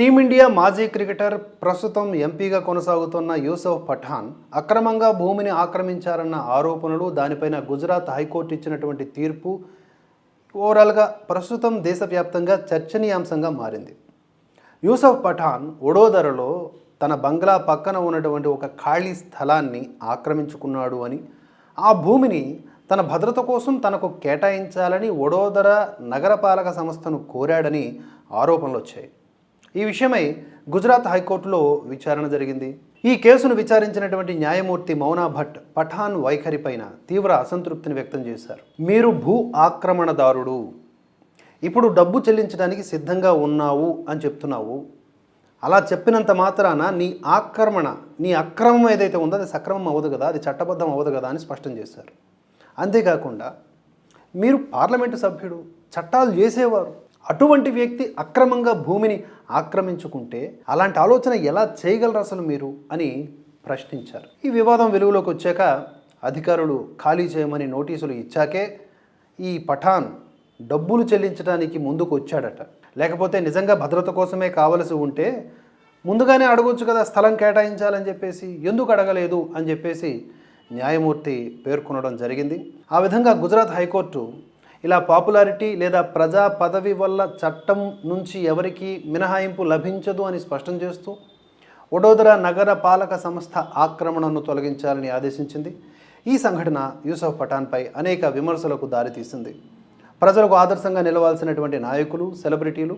Team India మాజీ cricketer ప్రస్తుతం ఎంపీగా కొనసాగుతున్న యూసఫ్ పఠాన్ అక్రమంగా భూమిని ఆక్రమించారన్న ఆరోపణలు దానిపైన గుజరాత్ హైకోర్టు ఇచ్చినటువంటి తీర్పు ఓవరాల్గా ప్రస్తుతం దేశవ్యాప్తంగా చర్చనీయాంశంగా మారింది. యూసఫ్ పఠాన్ వడోదరలో తన బంగ్లా పక్కన ఉన్నటువంటి ఒక ఖాళీ స్థలాన్ని ఆక్రమించుకున్నాడు అని ఆ భూమిని తన భద్రత కోసం తనకు కేటాయించాలని వడోదర నగరపాలక సంస్థను కోరాడని ఆరోపణలు వచ్చాయి. ఈ విషయమై గుజరాత్ హైకోర్టులో విచారణ జరిగింది. ఈ కేసును విచారించినటువంటి న్యాయమూర్తి మౌనా భట్ పఠాన్ వైఖరిపైన తీవ్ర అసంతృప్తిని వ్యక్తం చేశారు. మీరు భూ ఆక్రమణదారుడు. ఇప్పుడు డబ్బు చెల్లించడానికి సిద్ధంగా ఉన్నావు అని చెప్తున్నావు. అలా చెప్పినంత మాత్రాన నీ ఆక్రమణ నీ అక్రమం ఏదైతే ఉందో అది సక్రమం అవ్వదు కదా అది చట్టబద్ధం అవ్వదు కదా అని స్పష్టం చేశారు. అంతేకాకుండా మీరు పార్లమెంటు సభ్యుడు చట్టాలు చేసేవారు. అటువంటి వ్యక్తి అక్రమంగా భూమిని ఆక్రమించుకుంటే అలాంటి ఆలోచన ఎలా చేయగలరు అసలు మీరు అని ప్రశ్నించారు. ఈ వివాదం వెలుగులోకి వచ్చాక అధికారులు ఖాళీ చేయమని నోటీసులు ఇచ్చాకే ఈ పఠాన్ డబ్బులు చెల్లించడానికి ముందుకు వచ్చాడట. లేకపోతే నిజంగా భద్రత కోసమే కావలసి ఉంటే ముందుగానే అడగొచ్చు కదా స్థలం కేటాయించాలని చెప్పేసి ఎందుకు అడగలేదు అని చెప్పేసి న్యాయమూర్తి పేర్కొనడం జరిగింది. ఆ విధంగా గుజరాత్ హైకోర్టు ఇలా పాపులారిటీ లేదా ప్రజా పదవి వల్ల చట్టం నుంచి ఎవరికి మినహాయింపు లభించదు అని స్పష్టం చేస్తూ వడోదరా నగర పాలక సంస్థ ఆక్రమణను తొలగించాలని ఆదేశించింది. ఈ సంఘటన యూసఫ్ పఠాన్పై అనేక విమర్శలకు దారితీసింది. ప్రజలకు ఆదర్శంగా నిలవాల్సినటువంటి నాయకులు సెలబ్రిటీలు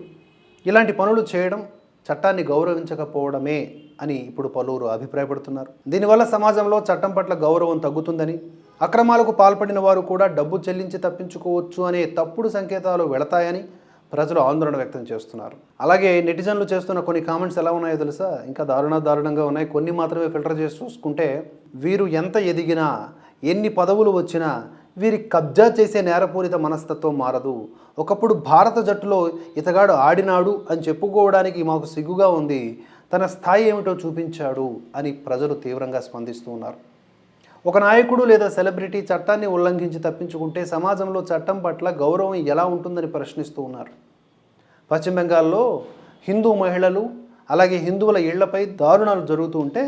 ఇలాంటి పనులు చేయడం చట్టాన్ని గౌరవించకపోవడమే అని ఇప్పుడు పలువురు అభిప్రాయపడుతున్నారు. దీనివల్ల సమాజంలో చట్టం పట్ల గౌరవం తగ్గుతుందని అక్రమాలకు పాల్పడిన వారు కూడా డబ్బు చెల్లించి తప్పించుకోవచ్చు అనే తప్పుడు సంకేతాలు వెళతాయని ప్రజలు ఆందోళన వ్యక్తం చేస్తున్నారు. అలాగే నెటిజన్లు చేస్తున్న కొన్ని కామెంట్స్ ఎలా ఉన్నాయో తెలుసా? ఇంకా దారుణ దారుణంగా ఉన్నాయి. కొన్ని మాత్రమే ఫిల్టర్ చేసి చూసుకుంటే వీరు ఎంత ఎదిగినా ఎన్ని పదవులు వచ్చినా వీరి కబ్జా చేసే నేరపూరిత మనస్తత్వం మారదు. ఒకప్పుడు భారత జట్టులో ఇతగాడు ఆడినాడు అని చెప్పుకోవడానికి మాకు సిగ్గుగా ఉంది. తన స్థాయి ఏమిటో చూపించాడు అని ప్రజలు తీవ్రంగా స్పందిస్తూ ఉన్నారు. ఒక నాయకుడు లేదా సెలబ్రిటీ చట్టాన్ని ఉల్లంఘించి తప్పించుకుంటే సమాజంలో చట్టం పట్ల గౌరవం ఎలా ఉంటుందని ప్రశ్నిస్తూ ఉన్నారు. పశ్చిమ బెంగాల్లో హిందూ మహిళలు అలాగే హిందువుల ఇళ్ళపై దారుణాలు జరుగుతూ ఉంటే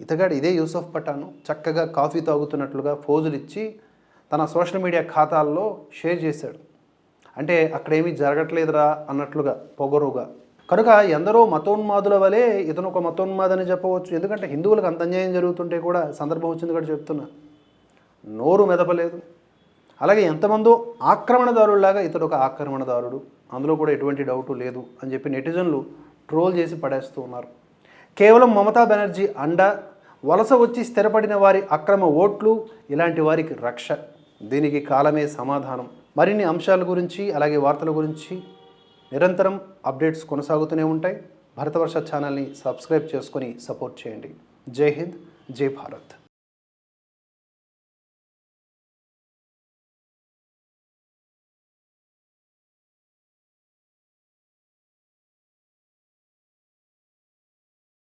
ఇతగాడు ఇదే యూసఫ్ పఠాను చక్కగా కాఫీ తాగుతున్నట్లుగా ఫోజులు ఇచ్చి తన సోషల్ మీడియా ఖాతాల్లో షేర్ చేశాడు. అంటే అక్కడేమీ జరగట్లేదురా అన్నట్లుగా పొగరుగా కనుక ఎందరో మతోన్మాదుల వలె ఇతను ఒక మతోన్మాదని చెప్పవచ్చు. ఎందుకంటే హిందువులకు అంత అన్యాయం జరుగుతుంటే కూడా సందర్భం వచ్చింది కూడా చెప్తున్నా. నోరు మెదపలేదు. అలాగే ఎంతమందో ఆక్రమణదారుడులాగా ఇతడు ఒక ఆక్రమణదారుడు. అందులో కూడా ఎటువంటి డౌటు లేదు అని చెప్పి నెటిజన్లు ట్రోల్ చేసి పడేస్తూ ఉన్నారు. కేవలం మమతా బెనర్జీ అండ వలస వచ్చి స్థిరపడిన వారి అక్రమ ఓట్లు ఇలాంటి వారికి రక్ష. దీనికి కాలమే సమాధానం. మరిన్ని అంశాల గురించి అలాగే వార్తల గురించి నిరంతరం అప్డేట్స్ కొనసాగుతూనే ఉంటాయి. భరతవర్ష ఛానల్ని సబ్స్క్రైబ్ చేసుకొని సపోర్ట్ చేయండి. జై హింద్ జై భారత్.